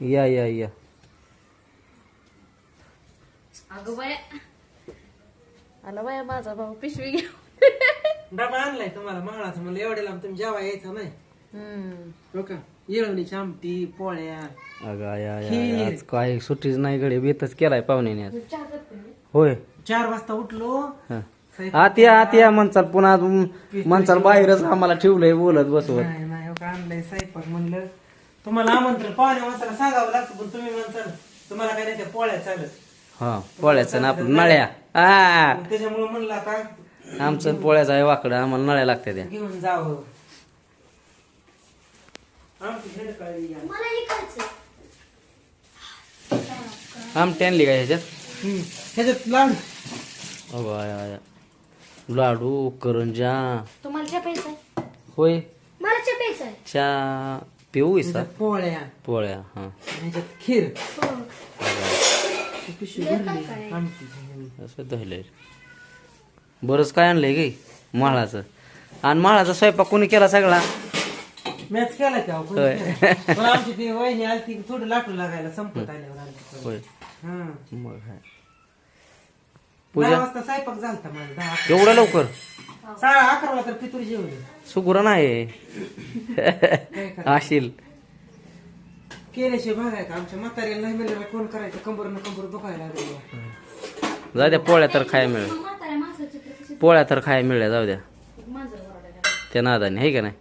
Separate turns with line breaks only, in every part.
या या या.
अगं बाया. आला बाया माझा भाऊ पिशवी घेऊन.
डबा आणलाय तुम्हाला महाळाचा म्हणलं एवढ्या लांब तुम्ही जेव्हा यायचं नाही. हो का? येळवणीची आमटी पोळ्या.
अगं या, या. आज काय सुट्टीच नाही गडे बेतच केलाय पाहुण्याने आज. होय.
चार वाजता उठलो.
हा. आत या आत या म्हणचाल पुन्हा म्हणचाल बाहेरच आम्हाला ठेवलंय बोलत बसवत.
नाही नाही हो का आणलंय स्वयंपाक म्हणलं. तुम्हाला आमंत्रण पाहुण्या माणसाला सांगावं लागतं पण तुम्ही म्हणसाल तुम्हाला काय नाही त्या पोळ्या चालत.
हा पोळ्याचं ना आपलं नळ्या. हा
त्याच्यामुळे म्हणलं आता
आमचं पोळ्याचं आहे वाकडं आम्हाला नळ्या लागत्या त्या.
घेऊन जावं. आमची हेड काळी या.
आमटी आणली का ह्याच्यात?
हम्म. ह्याच्यात लावून
अगं आया, आया. लाडू करंजा.
तुम्हाला आहे?
होय.
मला आहे.
चहा पिऊ इसा
ह्याच्यात पोळ्या
पोळ्या हा
ह्याच्यात खीर
हो.
ती पिशवी भरली आमटी
असं धुलंय बरंच काय आणलंय गे माळाचं आणि माळाचा स्वयंपाक कोणी केला सगळा
मॅच केला की अहो, कोणी
होय.
केला? पण आमची ती वहिनी आली ती थोडं लाटू लागायला संपत आल्यावर आली.
होय
हा.
मग काय
दहा वाजता स्वयंपाक झालता माझा दहा अकरा.
एवढं लवकर?
साडे अकराला तर पितूर जेवले.
सुगुरा नाही? आशील
केल्याशिवाय बघाय का आमच्या म्हाताऱ्याला नाही म्हणलं कोण करायचं? कंबर न कंबर दुखायला लागली
जाऊ द्या पोळ्या तर खाया मिळेल.
म्हाताऱ्या माणसाची तर कशी
पोळ्या तर खाया मिळल्या जाऊ द्या.
मांजर ओरडायला.
त्या नादाने आहे का नाही?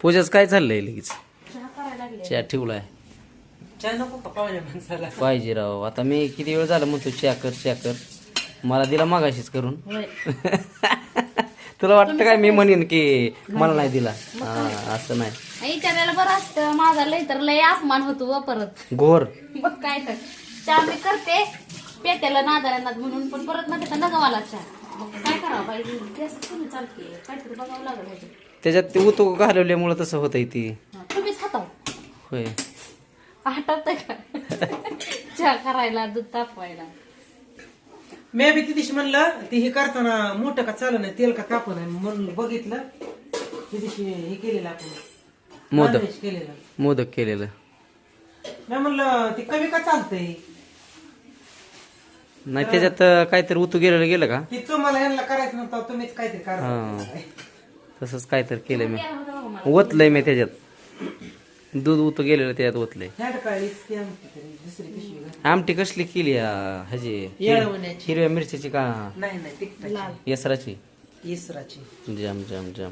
पूजाच काय चाललंय लगेच?
चहा करायला लागले
चहा ठेवलाय.
चाय नको का पाहुण्या माणसाला.
पाहिजे राव. आता मी किती वेळ झाला म्हणतो चहा कर चहा कर. मला दिला मागाशीच करून.
होय.
तुला वाटतं काय? मी म्हणेन की मला नाही दिला. हा असं नाही.
विचारायला बरं असतं. माझा लय तर लय अपमान होतो व परत.
घोर.
मग काय तर. चहा मी करते. पेट्याला नादाला नाद म्हणून पण परत ना त्याचा नका मला चहा. मग काय करावं पाहिजे गॅस कमी चालते. काहीतरी बघावं लागलं. ह्याच्यात.
त्याच्यात ते उतो घालवल्यामुळं तसं होतंय ती.
हा, तुम्हीच हाताव
होय.
आठवत का? चहा करायला दूध तापवायला.
मी बी ती दिवशी म्हणलं ती हे करताना मोठं का चालू नाही तेल का कापू नाही म्हणून बघितलं. ती दिवशी हे केलेलं आपण.
मोदक.
केलेलं.
मोदक केलेलं.
मी म्हणलं ते कमी का चालतंय?
नाही त्याच्यात अं, काहीतरी उतू गेलेलं गेलं का?
की तुम्हाला यांना करायचं नव्हतं तुम्हीच काहीतरी करा
हा. तसंच काहीतरी केलं मी. ओतलंय मी त्याच्यात. दूध उतू गेलेलं त्याच्यात ओतलंय.
ह्याड काळीच ती आमची तरी दुसरी पिशवी घाल.
आमटी कसली केली
येळवण्याची.
हिरव्या मिरचीची का?
नाही नाही तिकटाची
येसराची. जाम जाम जाम.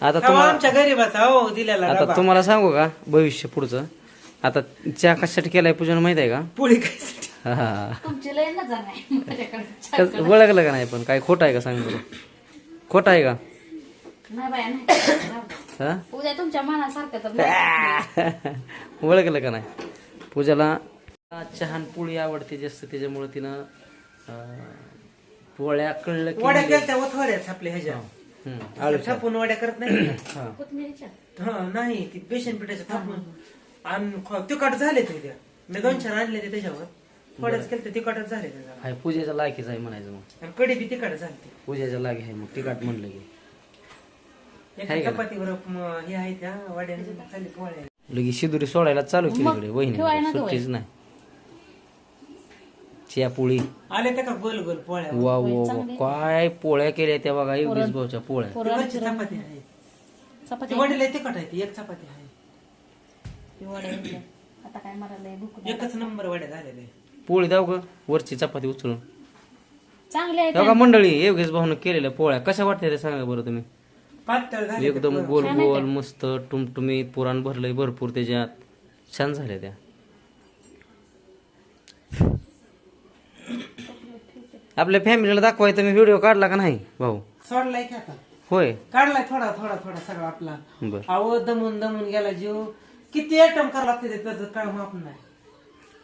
आता तुम्हाला
हो दिलेला
आता. तुम्हाला सांगू का भविष्य पुढचं? आता चहा कशासाठी केलाय पूजन माहीत आहे का?
पोळी
हा, हा. कस- ओळखलं का नाही पण? काय खोटं आहे का सांग खोटं आहे का?
नाही बाया नाही.
हा?
उद्या तुमच्या मनासारखं तर नाही.
ओळखलं का नाही? पूजाला चहा आणि पोळी आवडते जास्त त्याच्यामुळे तिनं अं, पोळ्या कळलं की
वड्या केल्या थोड्याच आपल्या ह्याच्या.
हम्म, आळू चहा.
थापून वड्या करत नाही
हा.
हा नाही ती बेसन पिठाच्या थापून. आणि ख- तिखट झाले ते त्या. मी दोन चार आणले ते त्याच्यावर. थोड्याच केलं ते तिखटच झाले ते जरा.
हाय पूजेच्या लायकीच आहे म्हणायचं मग.
आणि कढी बी तिखट झाली ती
पूजेच्या लागी आहे मग तिकाट म्हणलं की. का?
हे आहे त्या खाली पोळ्या.
लगी शिदुरी सोडायला चालू केली इकडे वहिनी.
ठेवाय ना
सुट्टीच नाही. चिया पोळी.
आले त्या का गोल गोल पोळ्या?
वा वा वा. काय पोळ्या केल्या त्या बघा योगेश भाऊच्या पोळ्या.
ती चपाती आहे.
चपाती
ती वडीला तिखट आहे ती एक चपाती आहे.
वड्या घेतल्या. आता काय मला लय भूक लागली.
एकच नंबर वड्या झालेले.
पोळी द्याव ग वरची चपाती उचलून.
चांगले आहे
बघा मंडळी योगेश भाऊन केलेल्या पोळ्या. कशा वाटल्या ते सांगा बरं तुम्ही?
पातळ झाले
एकदम गोल गोल मस्त टुमटुमीत पुराण भरलंय भरपूर त्याच्यात. छान झाल्या त्या. आपल्या फॅमिलीला दाखवाय तुम्ही व्हिडिओ काढला का नाही भाऊ?
सोडलाय की आता?
होय.
काढलाय थोडा थोडा थोडा सगळा आपला.
बर.
अहो दमून दमून गेला जीव. किती आयटम करावं लागते ते त्याचं काय माप नाही.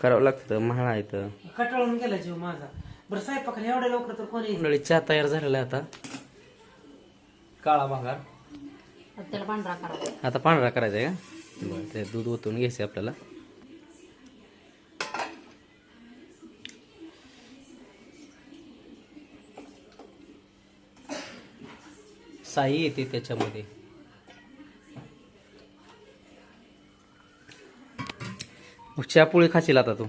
करावं लागतं महाळा इथं
कटाळून गेला जीव माझा. बरं साहेबाकडे एवढ्या लवकर तर कोणी
मंडळी चहा तयार झालेला आहे आता. काळा भांगार.
आता त्याला पांढरा करावा.
आता पांढरा करायचा आहे का? बरं ते दूध ओतून घ्यायचं आपल्याला. साई येते त्याच्यामध्ये. मग चहा पोळी खाशील आता तू.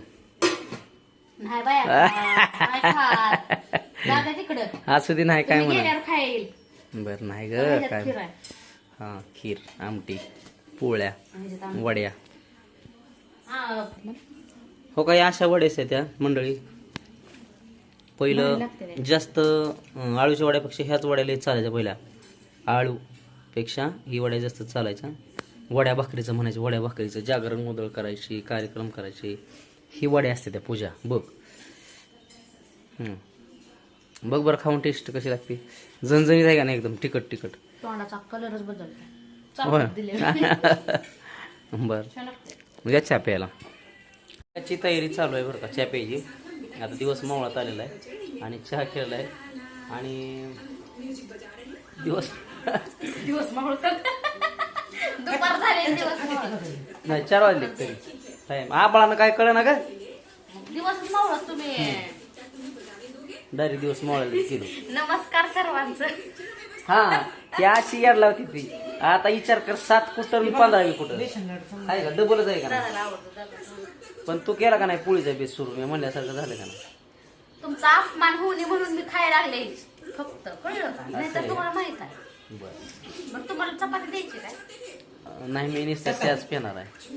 नाही बाया नाही खात. दादा तिकडं.
असू दे नाही काय
तुम्ही
म्हणा
गेल्यावर खाईल.
बर नाही ग काय. हा खीर आमटी पोळ्या वड्या.
हा,
काही अशा वड्याच आहे त्या मंडळी. पहिलं. जास्त आळूच्या वड्यापेक्षा ह्याच वड्या लय चालायच्या पहिल्या. आळूपेक्षा ही वड्या जास्त चालायच्या. वड्या भाकरीचं म्हणायचं वड्या भाकरीचं जागरण गोंधळ करायची कार्यक्रम करायचे. ही वड्या असते त्या पूजा बघ. बघ बरं खाऊन टेस्ट कशी लागते. झणझणीत आहे का नाही एकदम? तिखट तिखट.
तोंडाचा कलरच
बर. म्हणजे चहा प्यायला त्याची तयारी चालू आहे बरं का चहा प्यायची आता दिवस मावळात आलेला आहे आणि चहा केलेला आहे आणि दिवस
दिवस
नाही चार वाजले तरी. टाईम आबाळानं काय कळ ना का
दिवस मावळत तुम्ही.
डायरेक्ट दिवस मावळायला गेलो
नमस्कार सर्वांचं.
हा ती अशी याड लावती ती. आता विचार कर सात कुटर मी पंधरावी कुटर आहे का? डबलच आहे का नाही?
दादाला आवडतं दादा.
पण तू केला का नाही पोळीचा बेस सुरू? मी म्हणल्यासारखं झालं का नाही?
तुमचा अपमान होऊ नये म्हणून मी खायला लागले. फक्त कळलं का? नाही तर तुम्हाला माहीत आहे.
बरं.
मग तुम्हाला चपाती द्यायची काय?
नाही मी नुसतं चहाच पिणार आहे.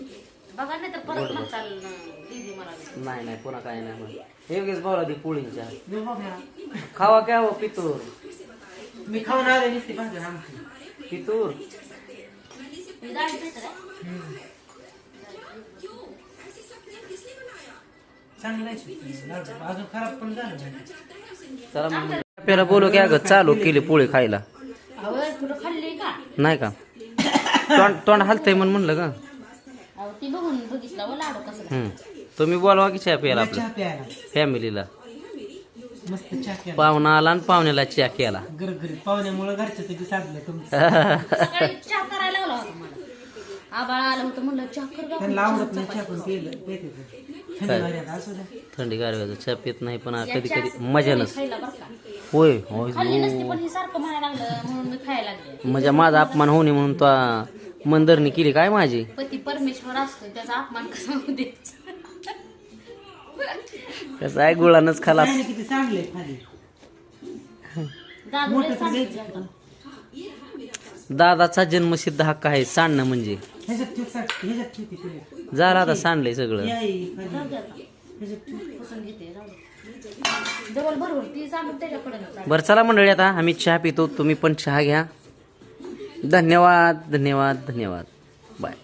बघा नाही तर परत मग चाल दीदी मला दे.
नाही नाही पुन्हा काय नाही. हे वेगळीच बोला ती पोळींच्या. खावा काय हो पितूर?
मी खाऊन आले नसते आमची.
पितूर?
मी डाळी देते काय?
चांगलं आहे अजून खराब पण झालं नाही.
चला मग. आपल्याला बोलू की अगं चालू केली पोळी खायला.
खाल्ली का?
नाही का? तोंड तोंड हलतंय म्हणून म्हणलं का
ती बघून बघितलं व लाडू कसं लागतं.
हम्म तुम्ही बोलवा की चहा प्यायला
चहा प्यायला.
फॅमिलीला
मस्त चहा प्यायला.
पाहुणा आला आणि पाहुण्याला चहा केला.
गरगरीत. पाहुण्यामुळे घरच्या सगळी साधलं तुमचं
सकाळी चहा करायला लावला होता मला. आबाळ आलं होतं म्हणलं चहा कर गं.
त्यांना आवडत नाही चहा पण केलं पेते ते. थंडी वाऱ्यात असू द्या.
थंडी गारव्याचं चहा पित नाही पण कधी कधी मजा नस
खायला बरं का?
होय होय.
खाल्ली नसती पण हे सारखं म्हणायला लागलं म्हणून मी खायला लागले.
म्हणजे माझा अपमान होणे म्हणून तो मंदरनी केली काय माझी
पती परमेश्वर असतो त्याचा अपमान कसा होऊ द्यायचा
कसं आहे गुळानच खाला
किती चांगले खाली
दादू लय सांगितलं होतं.
दादाचा जन्मसिद्ध हक्क आहे सांडणं म्हणजे
ह्याच्यात ठेव साठ- ह्याच्यात ठेव ती प्लेट.
झालं आता सांडलंय सगळं
या खाली.
जाऊ दे आता.
ह्याच्यात ठेव.
पुसून घेते जाऊ दे. डबल भरवर ती सांगून त्याच्याकडे
बरं चला मंडळी आता आम्ही चहा पितो तुम्ही पण चहा घ्या धन्यवाद धन्यवाद धन्यवाद. बाय.